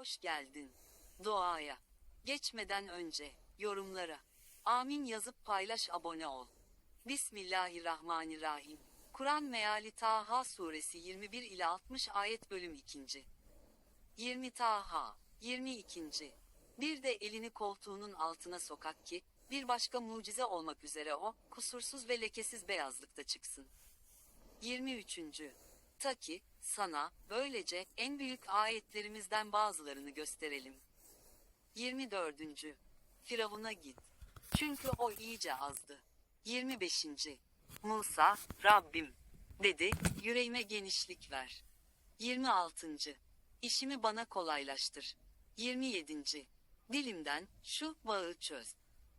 Hoş geldin. Duaya. Geçmeden önce, yorumlara. Amin yazıp paylaş abone ol. Bismillahirrahmanirrahim. Kur'an meali Taha suresi 21 ila 60 ayet bölüm 2. 20 Taha 22. Bir de elini koltuğunun altına sokak ki, bir başka mucize olmak üzere o, kusursuz ve lekesiz beyazlıkta çıksın. 23. Ta ki, sana, böylece, en büyük ayetlerimizden bazılarını gösterelim. 24. Firavun'a git. Çünkü o iyice azdı. 25. Musa, Rabbim, dedi, yüreğime genişlik ver. 26. İşimi bana kolaylaştır. 27. Dilimden, şu bağı çöz.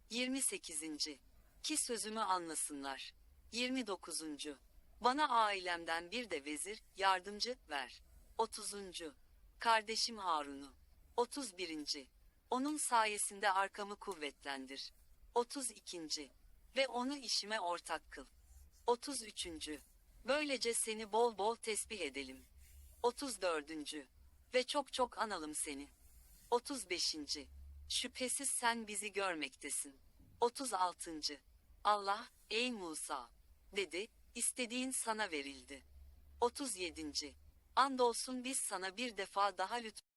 28. Ki sözümü anlasınlar. 29. Bana ailemden bir de vezir, yardımcı ver. 30. Kardeşim Harun'u. 31. Onun sayesinde arkamı kuvvetlendir. 32. Ve onu işime ortak kıl. 33. Böylece seni bol bol tesbih edelim. 34. Ve çok çok analım seni. 35. Şüphesiz sen bizi görmektesin. 36. Allah, ey Musa, dedi, istediğin sana verildi. 37. Andolsun biz sana bir defa daha lütfen